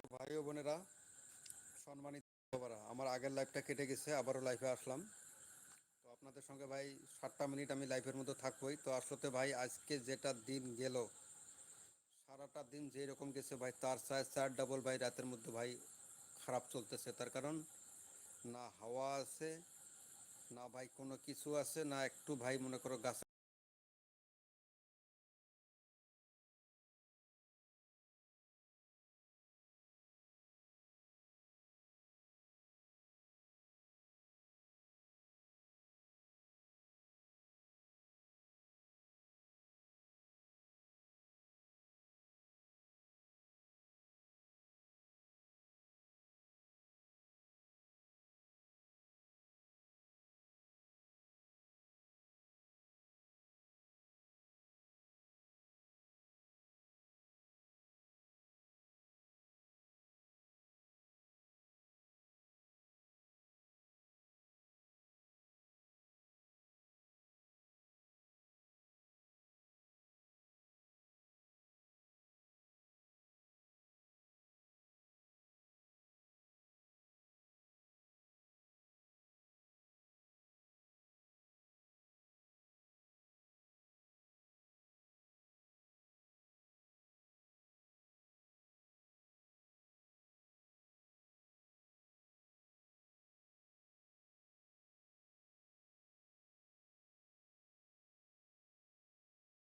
প্রিয় ভাই ও বোনেরা, সম্মানিত বাবারা আমার আগের লাইফটা কেটে গেছে, আবারও লাইফে আসলাম। তো আপনাদের সঙ্গে ভাই, সাতটা মিনিট আমি লাইফের মধ্যে থাকবোই। তো আসলে ভাই, আজকে যেটা দিন গেল, সারাটা দিন যেই রকম গেছে ভাই, তার চায় চার ডাবল ভাই, রাতের মধ্যে ভাই খারাপ চলতেছে। তার কারণ, না হাওয়া আছে, না ভাই কোনো কিছু আছে, না একটু ভাই মনে করো গাছ